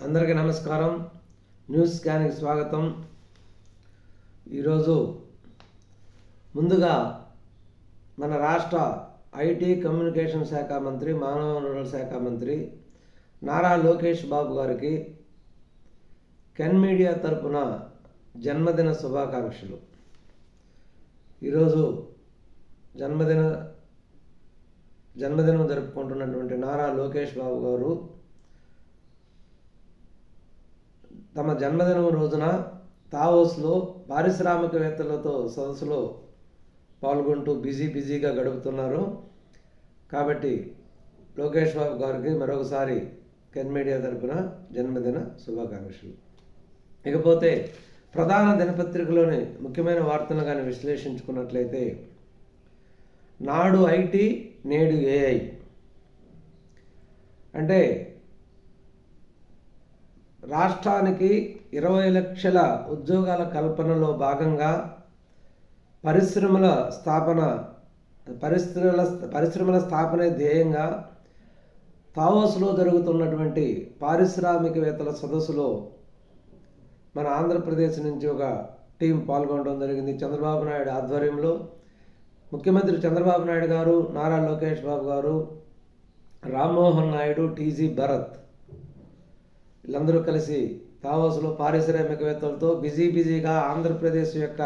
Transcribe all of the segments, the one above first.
అందరికీ నమస్కారం. న్యూస్ స్కాన్కి స్వాగతం. ఈరోజు ముందుగా మన రాష్ట్ర ఐటీ కమ్యూనికేషన్ శాఖ మంత్రి మానవ వనరుల శాఖ మంత్రి నారా లోకేష్ బాబు గారికి కెన్ మీడియా తరపున జన్మదిన శుభాకాంక్షలు. ఈరోజు జన్మదిన జన్మదినం జరుపుకుంటున్నటువంటి నారా లోకేష్ బాబు గారు తమ జన్మదినం రోజున తావోస్లో పారిశ్రామికవేత్తలతో సదస్సులో పాల్గొంటూ బిజీ బిజీగా గడుపుతున్నారు. కాబట్టి లోకేష్ బాబు గారికి మరొకసారి కెన్ మీడియా తరపున జన్మదిన శుభాకాంక్షలు. ఇకపోతే ప్రధాన దినపత్రికలోని ముఖ్యమైన వార్తలను కానీ విశ్లేషించుకున్నట్లయితే నాడు ఐటీ నేడు ఏఐ. అంటే రాష్ట్రానికి ఇరవై లక్షల ఉద్యోగాల కల్పనలో భాగంగా పరిశ్రమల స్థాపన పరిశ్రమల పరిశ్రమల స్థాపన ధ్యేయంగా తావోస్లో జరుగుతున్నటువంటి పారిశ్రామికవేత్తల సదస్సులో మన ఆంధ్రప్రదేశ్ నుంచి ఒక టీం పాల్గొనడం జరిగింది. చంద్రబాబు నాయుడు ఆధ్వర్యంలో ముఖ్యమంత్రి చంద్రబాబు నాయుడు గారు నారా లోకేష్ బాబు గారు రామ్మోహన్ నాయుడు టీజీ భరత్ వీళ్ళందరూ కలిసి తావోస్లో పారిశ్రామికవేత్తలతో బిజీ బిజీగా ఆంధ్రప్రదేశ్ యొక్క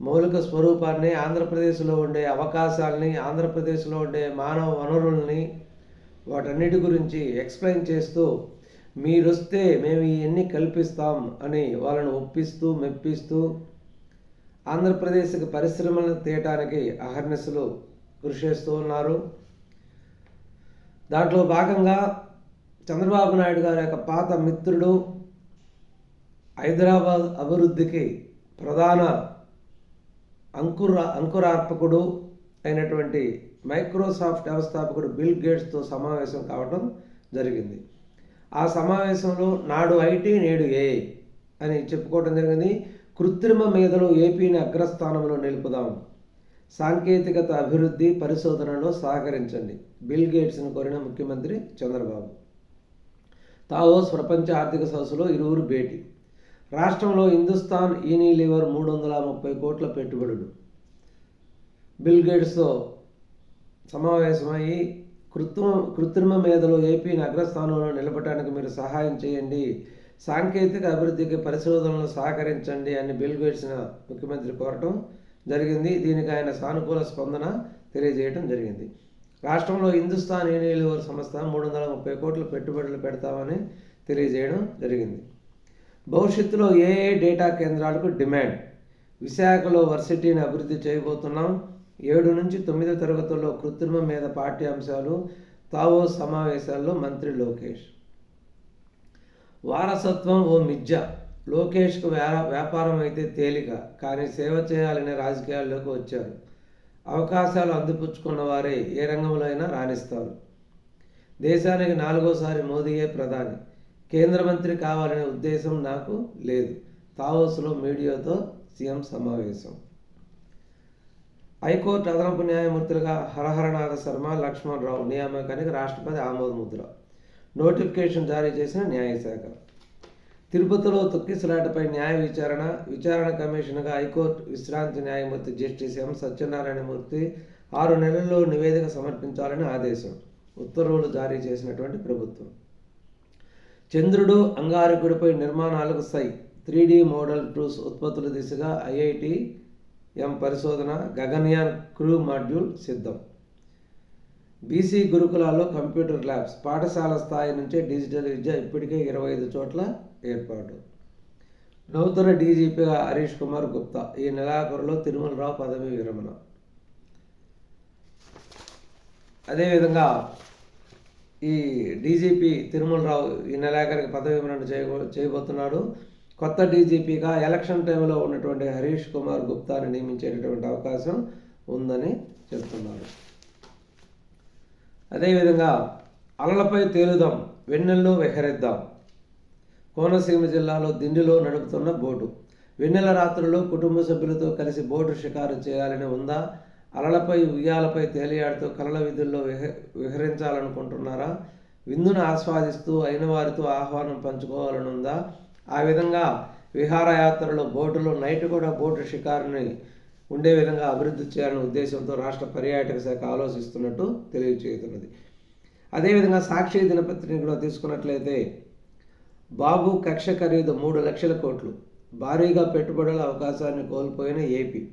మౌలిక స్వరూపాన్ని ఆంధ్రప్రదేశ్లో ఉండే అవకాశాలని ఆంధ్రప్రదేశ్లో ఉండే మానవ వనరుల్ని వాటన్నిటి గురించి ఎక్స్ప్లెయిన్ చేస్తూ మీరొస్తే మేము ఇవన్నీ కల్పిస్తాం అని వాళ్ళను ఒప్పిస్తూ మెప్పిస్తూ ఆంధ్రప్రదేశ్కి పరిశ్రమలను తీయటానికి అహర్నిశలు కృషి చేస్తూ ఉన్నారు. దాంట్లో భాగంగా చంద్రబాబు నాయుడు గారి యొక్క పాత మిత్రుడు హైదరాబాద్ అభివృద్ధికి ప్రధాన అంకుర అంకురార్పకుడు అయినటువంటి మైక్రోసాఫ్ట్ వ్యవస్థాపకుడు బిల్ గేట్స్తో సమావేశం కావడం జరిగింది. ఆ సమావేశంలో నాడు ఐటీ నేడు ఏఐ అని చెప్పుకోవడం జరిగింది. కృత్రిమ మేధలో ఏపీని అగ్రస్థానంలో నిలుపుదాం. సాంకేతికత అభివృద్ధి పరిశోధనలో సహకరించండి. బిల్ గేట్స్ను కోరిన ముఖ్యమంత్రి చంద్రబాబు. తావోస్ ప్రపంచ ఆర్థిక సదస్సులో ఇరువురు భేటీ. రాష్ట్రంలో హిందుస్థాన్ యూనిలీవర్ మూడు వందల ముప్పై కోట్ల పెట్టుబడులు. బిల్ గేట్స్తో సమావేశమై కృత్రిమ కృత్రిమ మేధలో ఏపీని అగ్రస్థానంలో నిలబడటానికి మీరు సహాయం చేయండి. సాంకేతిక అభివృద్ధికి పరిశోధనలు సహకరించండి అని బిల్ గేట్స్న ముఖ్యమంత్రి కోరటం జరిగింది. దీనికి ఆయన సానుకూల స్పందన తెలియజేయడం జరిగింది. రాష్ట్రంలో హిందుస్థాన్ యూనిలివర్ సంస్థ మూడు వందల ముప్పై కోట్ల పెట్టుబడులు పెడతామని తెలియజేయడం జరిగింది. భవిష్యత్తులో ఏఏ డేటా కేంద్రాలకు డిమాండ్? విశాఖలో వర్సిటీని అభివృద్ధి చేయబోతున్నాం. ఏడు నుంచి తొమ్మిదో తరగతుల్లో కృత్రిమ మీద పాఠ్యాంశాలు తావో సమావేశాల్లో మంత్రి లోకేష్. వారసత్వం ఓ మిథ్య లోకేష్కు వ్యాపారం అయితే తేలిక కానీ సేవ చేయాలనే రాజకీయాల్లోకి వచ్చారు. అవకాశాలు అందిపుచ్చుకున్న వారే ఏ రంగంలో అయినా రాణిస్తారు. దేశానికి నాలుగోసారి మోదీయే ప్రధాని. కేంద్ర మంత్రి కావాలనే ఉద్దేశం నాకు లేదు. తావోస్లో మీడియాతో సీఎం సమావేశం. హైకోర్టు అదనపు న్యాయమూర్తులుగా హరహరనాథ శర్మ లక్ష్మణరావు నియామకానికి రాష్ట్రపతి ఆమోద ముద్ర నోటిఫికేషన్ జారీ చేసిన న్యాయశాఖ. తిరుపతిలో తొక్కిసలాటపై న్యాయ విచారణ విచారణ కమిషన్గా హైకోర్టు విశ్రాంతి న్యాయమూర్తి జస్టిస్ ఎం సత్యనారాయణమూర్తి ఆరు నెలల్లో నివేదిక సమర్పించాలని ఆదేశం ఉత్తర్వులు జారీ చేసినటువంటి ప్రభుత్వం. చంద్రుడు అంగారకుడిపై నిర్మాణాలకు సై త్రీ డి మోడల్ టూల్స్ ఉత్పత్తుల దిశగా ఐఐటి ఎం పరిశోధన గగన్యాన్ క్రూ మాడ్యూల్ సిద్ధం. బీసీ గురుకులాల్లో కంప్యూటర్ ల్యాబ్స్ పాఠశాల స్థాయి నుంచే డిజిటల్ విద్య ఇప్పటికే ఇరవై ఐదు చోట్ల ఏర్పాటు. నూతన డీజీపీగా హరీష్ కుమార్ గుప్తా ఈ నెలాఖరులో తిరుమలరావు పదవి విరమణ. అదేవిధంగా ఈ డీజీపీ తిరుమలరావు ఈ నెలాఖరికి పదవి విరమణ చేయబో చేయబోతున్నాడు. కొత్త డీజీపీగా ఎలక్షన్ టైంలో ఉన్నటువంటి హరీష్ కుమార్ గుప్తాని నియమించేటటువంటి అవకాశం ఉందని చెప్తున్నారు. అదేవిధంగా అలలపై తేలుదాం వెన్నెల్లో విహరిద్దాం. కోనసీమ జిల్లాలో దిండిలో నడుపుతున్న బోటు. వెన్నెల రాత్రుల్లో కుటుంబ సభ్యులతో కలిసి బోటు షికారు చేయాలని ఉందా? అలలపై ఉయ్యాలపై తేలియాడుతూ కలల విధుల్లో విహ విహరించాలనుకుంటున్నారా? విందును ఆస్వాదిస్తూ అయిన వారితో ఆహ్వానం పంచుకోవాలనుందా? ఆ విధంగా విహారయాత్రలు బోటులో నైట్ కూడా బోటు షికారుని ఉండే విధంగా అభివృద్ధి చేయాలనే ఉద్దేశంతో రాష్ట్ర పర్యాటక శాఖ ఆలోచిస్తున్నట్టు తెలియజేస్తున్నది అదేవిధంగా సాక్షి దినపత్రికలో తీసుకున్నట్లయితే బాబు కక్ష ఖరీదు మూడు లక్షల కోట్లు. భారీగా పెట్టుబడుల అవకాశాన్ని కోల్పోయిన ఏపీ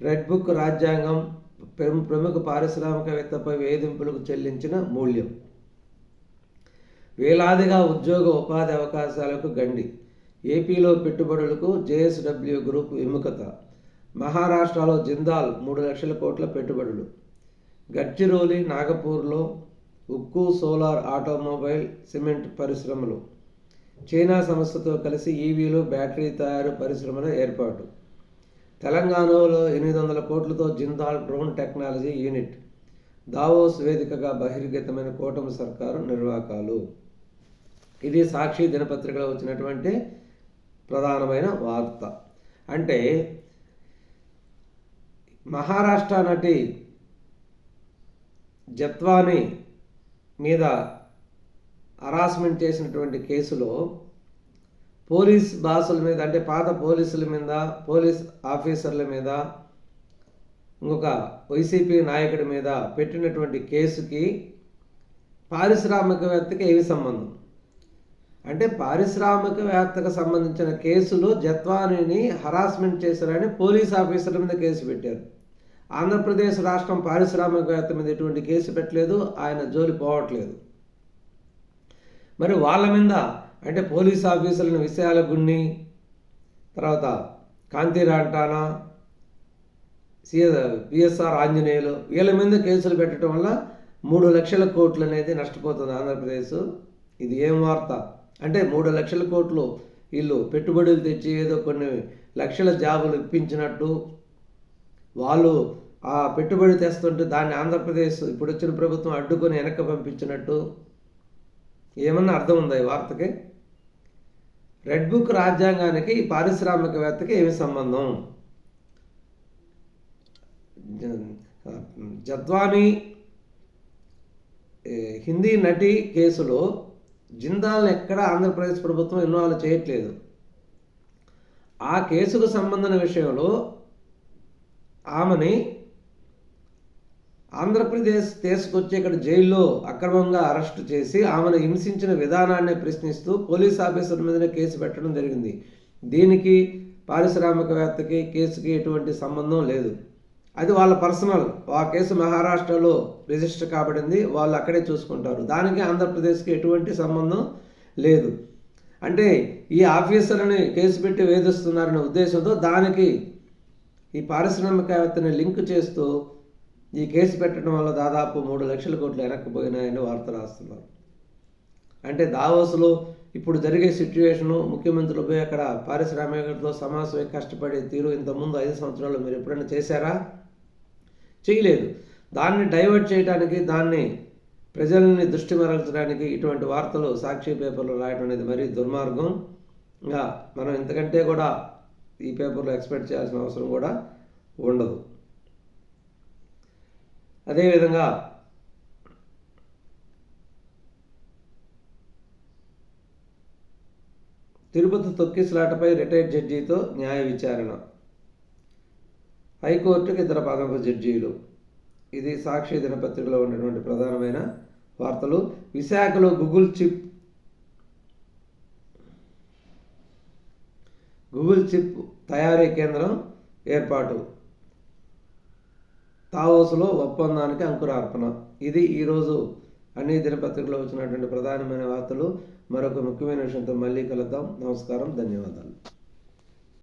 రెడ్ బుక్ రాజ్యాంగం ప్రము- ప్రముఖ పారిశ్రామికవేత్తపై వేధింపులకు చెల్లించిన మూల్యం. వేలాదిగా ఉద్యోగ ఉపాధి అవకాశాలకు గండి. ఏపీలో పెట్టుబడులకు జేఎస్డబ్ల్యూ గ్రూప్ విముఖత. మహారాష్ట్రలో జిందాల్ మూడు లక్షల కోట్ల పెట్టుబడులు. గడ్చిరోలి నాగపూర్లో ఉక్కు సోలార్ ఆటోమొబైల్ సిమెంట్ పరిశ్రమలు. చైనా సంస్థతో కలిసి ఈవీలు బ్యాటరీ తయారు పరిశ్రమల ఏర్పాటు. తెలంగాణలో ఎనిమిది వందల కోట్లతో Jindal drone technology unit. Davos వేదికగా బహిర్గతమైన కూటమి సర్కారు నిర్వాకాలు ఇది సాక్షి దినపత్రికలో వచ్చినటువంటి ప్రధానమైన వార్త. అంటే మహారాష్ట్ర నటి జత్వాని మీద హరాస్మెంట్ చేసినటువంటి కేసులో పోలీస్ బాసుల మీద అంటే పాత పోలీసుల మీద పోలీస్ ఆఫీసర్ల మీద ఇంకొక వైసీపీ నాయకుడి మీద పెట్టినటువంటి కేసుకి పారిశ్రామికవేత్తకి ఏమి సంబంధం? అంటే పారిశ్రామికవేత్తకు సంబంధించిన కేసులో జత్వానిని హరాస్మెంట్ చేశారని పోలీస్ ఆఫీసర్ల మీద కేసు పెట్టారు. ఆంధ్రప్రదేశ్ రాష్ట్రం పారిశ్రామికవేత్త మీద ఎటువంటి కేసు పెట్టలేదు ఆయన జోలి పోవట్లేదు. మరి వాళ్ళ మీద అంటే పోలీస్ ఆఫీసర్లను విషయాల గున్ని తర్వాత కాంతిరాంటానా సిఎస్ పిఎస్ఆర్ ఆంజనేయులు వీళ్ళ మీద కేసులు పెట్టడం వల్ల మూడు లక్షల కోట్లు అనేది నష్టపోతుంది ఆంధ్రప్రదేశ్. ఇది ఏం వార్త? అంటే మూడు లక్షల కోట్లు వీళ్ళు పెట్టుబడులు తెచ్చి ఏదో కొన్ని లక్షల జాబులు ఇప్పించినట్టు వాళ్ళు ఆ పెట్టుబడి తెస్తుంటే దాన్ని ఆంధ్రప్రదేశ్ ఇప్పుడు వచ్చిన ప్రభుత్వం అడ్డుకొని వెనక్కి పంపించినట్టు ఏమన్నా అర్థం ఉందా ఈ వార్తకి? రెడ్ బుక్ రాజ్యాంగానికి ఈ పారిశ్రామికవేత్తకి ఏమి సంబంధం? జద్వానీ జద్వాని హిందీ నటి కేసులో జిందాల్ని ఎక్కడ ఆంధ్రప్రదేశ్ ప్రభుత్వం ఇన్వాల్వ్ చేయట్లేదు. ఆ కేసుకు సంబంధన విషయంలో ఆమెని ఆంధ్రప్రదేశ్ తీసుకొచ్చి ఇక్కడ జైల్లో అక్రమంగా అరెస్టు చేసి ఆమెను హింసించిన విధానాన్ని ప్రశ్నిస్తూ పోలీస్ ఆఫీసర్ మీదనే కేసు పెట్టడం జరిగింది. దీనికి పారిశ్రామికవేత్తకి కేసుకి ఎటువంటి సంబంధం లేదు. అది వాళ్ళ పర్సనల్. ఆ కేసు మహారాష్ట్రలో రిజిస్టర్ కాబడింది. వాళ్ళు అక్కడే చూసుకుంటారు. దానికి ఆంధ్రప్రదేశ్కి ఎటువంటి సంబంధం లేదు. అంటే ఈ ఆఫీసర్ని కేసు పెట్టి వేధిస్తున్నారనే ఉద్దేశంతో దానికి ఈ పారిశ్రామికవేత్తని లింక్ చేస్తూ ఈ కేసు పెట్టడం వల్ల దాదాపు మూడు లక్షల కోట్లు వెనక్కిపోయినాయని వార్త రాస్తున్నారు. అంటే దావోస్లో ఇప్పుడు జరిగే సిచ్యువేషను ముఖ్యమంత్రులు పోయి అక్కడ పారిశ్రామికతో సమాసమై కష్టపడే తీరు ఇంతకుముందు ఐదు సంవత్సరాలు మీరు ఎప్పుడైనా చేశారా? చేయలేదు. దాన్ని డైవర్ట్ చేయడానికి దాన్ని ప్రజల్ని దృష్టి మరల్చడానికి ఇటువంటి వార్తలు సాక్షి పేపర్లు రాయడం అనేది మరీ దుర్మార్గం. ఇంకా మనం ఇంతకంటే కూడా ఈ పేపర్లో ఎక్స్పెక్ట్ చేయాల్సిన అవసరం కూడా ఉండదు. అదేవిధంగా తిరుపతి తొక్కిసలాటపై రిటైర్డ్ జడ్జితో న్యాయ విచారణ. హైకోర్టుకి ఇతర పదవ జడ్జీలు. ఇది సాక్షి దినపత్రికలో ఉన్నటువంటి ప్రధానమైన వార్తలు. విశాఖలో గూగుల్ చిప్ గూగుల్ చిప్ తయారీ కేంద్రం ఏర్పాటు. తావోసులో ఒప్పందానికి అంకురార్పణ. ఇది ఈరోజు అన్ని దినపత్రికలో వచ్చినటువంటి ప్రధానమైన వార్తలు. మరొక ముఖ్యమైన విషయంతో మళ్ళీ కలుద్దాం. నమస్కారం. ధన్యవాదాలు.